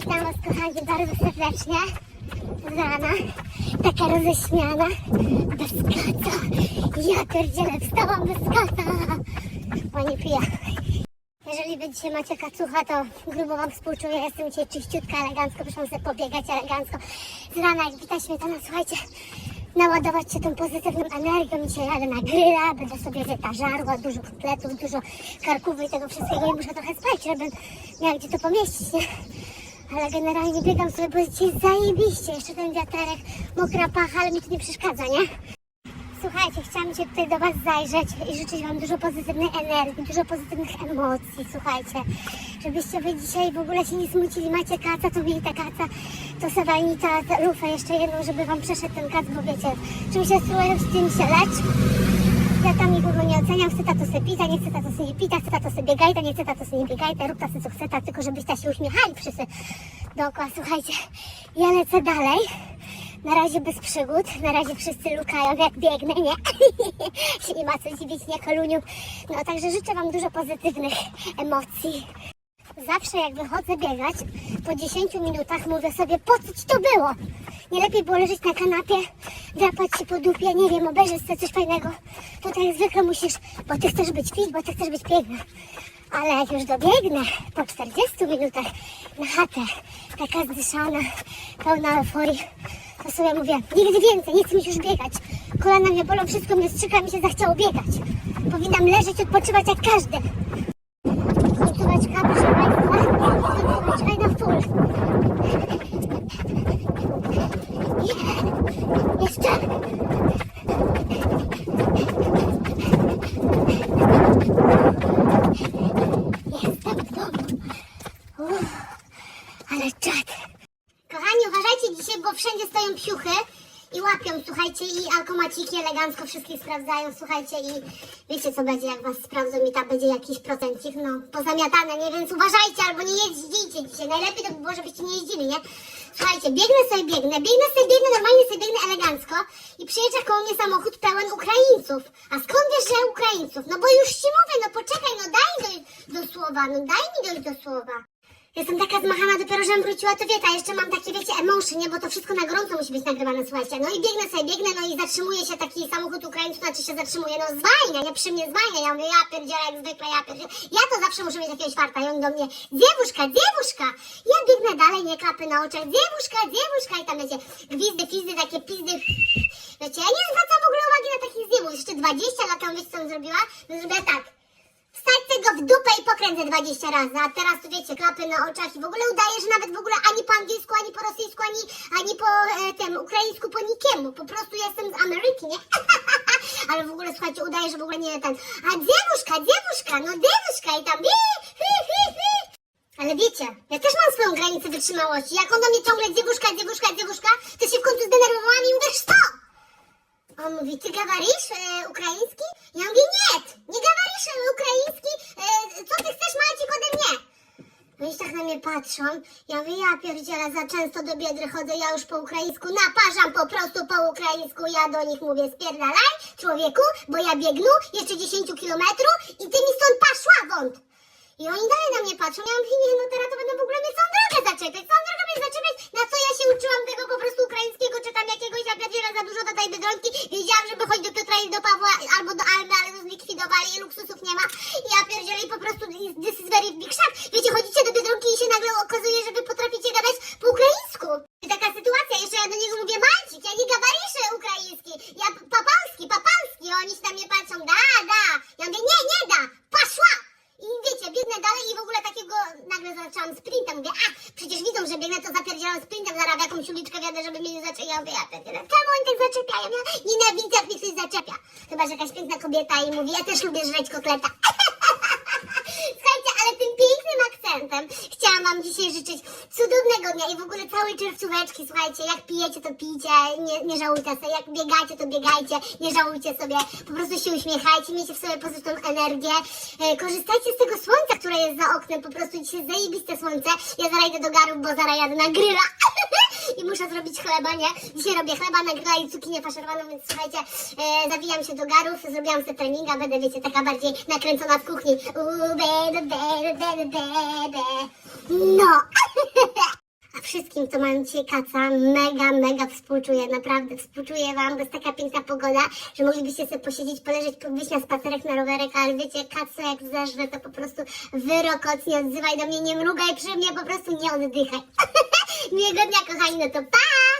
Witam Was kochani bardzo serdecznie. Z rana. Taka roześmiana. Bez kaca. Ja pierdzielę, wstałam bez kaca. Bo nie piję. Jeżeli wy dzisiaj macie kacucha, to grubo wam współczuję. Jestem dzisiaj czyściutka, elegancko. Przyszłam sobie pobiegać elegancko. Z rana, jak wita śmietana, słuchajcie, naładować się tą pozytywną energią. Dzisiaj jadę na będę sobie wieta żarła, dużo kotletów, dużo karków i tego wszystkiego. I muszę trochę spać, żebym miała gdzie to pomieścić, nie? Ale generalnie biegam sobie, bo jest dzisiaj zajebiście. Jeszcze ten wiaterek, mokra pacha, ale mi to nie przeszkadza, nie? Słuchajcie, chciałam dzisiaj tutaj do Was zajrzeć i życzyć Wam dużo pozytywnej energii, dużo pozytywnych emocji, słuchajcie. Żebyście Wy dzisiaj w ogóle się nie smucili, macie kaca, to mieli ta kaca, to sobie ta, ta lufę jeszcze jedną, żeby Wam przeszedł ten kac, bo wiecie, czym się struje, z tym się lecz. Nie oceniam, chce ta to se pita, nie chce ta to se nie pita, chce ta to se biegajta, nie chce ta to se nie biegajta, rób ta se co chce ta, tylko żebyście się uśmiechali wszyscy dookoła, słuchajcie. Ja lecę dalej. Na razie bez przygód, na razie wszyscy lukają jak biegnę, nie? się nie ma co dziwić, nie koluniu. No także życzę Wam dużo pozytywnych emocji. Zawsze jak wychodzę biegać, po 10 minutach mówię sobie, po co Ci to było? Nie lepiej było leżeć na kanapie, drapać się po dupie, nie wiem, obejrzeć sobie coś fajnego. Tutaj jak zwykle musisz, bo Ty chcesz być fit, bo Ty chcesz być piękna. Ale jak już dobiegnę po 40 minutach na chatę, taka zdyszana, pełna euforii, to sobie mówię, nigdy więcej, nie chcę mi już biegać. Kolana mnie bolą, wszystko mnie strzyka, mi się zachciało biegać. Powinnam leżeć, odpoczywać jak każdy. Państwa, końcóweczka i na full. Jeszcze. Jestem w domu. Ale czad. Kochani, uważajcie dzisiaj, bo wszędzie stoją piuchy i łapią, słuchajcie, i alkomaciki elegancko wszystkich sprawdzają, słuchajcie, i wiecie co będzie, jak was sprawdzą i tam będzie jakiś procencik, no, pozamiatane, nie, więc uważajcie, albo nie jeździcie dzisiaj, najlepiej to by było, żebyście nie jeździli, nie? Słuchajcie, biegnę sobie, biegnę, biegnę sobie, biegnę, normalnie sobie biegnę elegancko i przyjeżdża koło mnie samochód pełen Ukraińców. A skąd wiesz, że Ukraińców? No bo już ci mówię, no poczekaj, no daj dojść do słowa, no daj mi dojść do słowa. Jestem taka zmachana, dopiero żem wróciła, to wiecie, a jeszcze mam takie, wiecie, emotion, nie, bo to wszystko na gorąco musi być nagrywane, słuchajcie. No i biegnę sobie, biegnę, no i zatrzymuje się taki samochód Ukraińców, znaczy się zatrzymuje, no zwalnia, nie, przy mnie zwalnia, ja mówię, ja pierdzielę, jak zwykle, ja pierdzielę. Ja to zawsze muszę mieć jakiegoś farta i on do mnie, dziewuszka, dziewuszka. Ja biegnę dalej, nie klapy na oczach, dziewuszka, dziewuszka i tam, wiecie, gwizdy, fizdy, takie pizdy, wiecie, ja nie zwracam w ogóle uwagi na takich zjebów. Jeszcze 20 lat temu, wiecie, co on zrobiła? No zrobiła tak. Pokręcę 20 razy, a teraz tu wiecie, klapy na oczach i w ogóle udaje, że nawet w ogóle ani po angielsku, ani po rosyjsku, ani, ani po e, tym ukraińsku, po nikiemu. Po prostu jestem z Ameryki, nie? Ale w ogóle słuchajcie, udaje, że w ogóle nie ten. A dziewuszka, dziewuszka, no dziewuszka i tam. Hi, hi, hi. Ale wiecie, ja też mam swoją granicę wytrzymałości. Jak on do mnie ciągle dziewuszka, dziewuszka, dziewuszka, to się w końcu zdenerwowałam i mówię, co? On mówi, ty gawarisz e, ukraiński? Ja mówię, nie, nie gawarisz e, ukraiński, e, co ty chcesz Maciek ode mnie? No i tak na mnie patrzą, ja mówię, ja pierdzielę, za często do Biedry chodzę, ja już po ukraińsku naparzam po prostu po ukraińsku, ja do nich mówię, spierdalaj człowieku, bo ja biegnu jeszcze 10 kilometrów i ty mi stąd paszła wąt. I oni dalej na mnie patrzą, ja mówię, nie, no teraz to będą w ogóle mnie całą drogę zaczepiać, całą drogę mnie zaczepiać, na co ja się uczyłam tego po prostu ukraińskiego, czy tam jakiegoś, ja pierdzielę za dużo do tej Biedronki, wiedziałam, żeby chodzić do Piotra i do Pawła, albo do Almy, ale to zlikwidowali i luksusów nie ma, ja pierdzielę i po prostu this is very big shock, wiecie, chodzicie do Biedronki i się nagle okazuje, że wy potraficie gadać po ukraińsku. I taka sytuacja, jeszcze ja do niego mówię, Mancik, ja nie gawariszę ukraiński, ja papalski, papalski, oni się na mnie patrzą, da, da, ja mówię, nie, nie da, paszła! I wiecie, biegnę dalej i w ogóle takiego nagle zaczęłam sprintem. Mówię, a przecież widzą, że biegnę, to zapierdzielam sprintem, zaraz w wiadę, żeby mnie nie zaczepiał. Ja pierdzielę, czemu oni tak zaczepiają? Ja nienawidzę, jak mnie ktoś zaczepia. Chyba, że jakaś piękna kobieta i mówi, ja też lubię żreć kotleta. Słuchajcie, ale tym pięknym akcentem chciałam Wam dzisiaj życzyć cudownego dnia i w ogóle całej czerwcóweczki, słuchajcie, jak pijecie, to pijcie, nie, nie żałujcie sobie, jak biegacie, to biegajcie, nie żałujcie sobie, po prostu się uśmiechajcie, miejcie w sobie pozytywną energię, e, korzystajcie z tego słońca, które jest za oknem, po prostu dzisiaj zajebiste słońce, ja zaraz idę do garów, bo zaraz jadę na gryla i muszę zrobić chleba, nie? Dzisiaj robię chleba na grilla i cukinię faszerowaną, więc słuchajcie, e, zawijam się do garów, zrobiłam sobie treninga, będę, wiecie, taka bardziej nakręcona w kuchni. Uuu, baby, baby, baby, baby. No! wszystkim, co mają dzisiaj kaca. Mega, mega współczuję, naprawdę współczuję wam, bo jest taka piękna pogoda, że moglibyście sobie posiedzieć, poleżeć, wyjść na spacerek, na rowerek, ale wiecie, kaca jak zeżre, to po prostu wyrokot, nie odzywaj do mnie, nie mrugaj przy mnie, po prostu nie oddychaj. Miłego dnia, kochani, no to pa!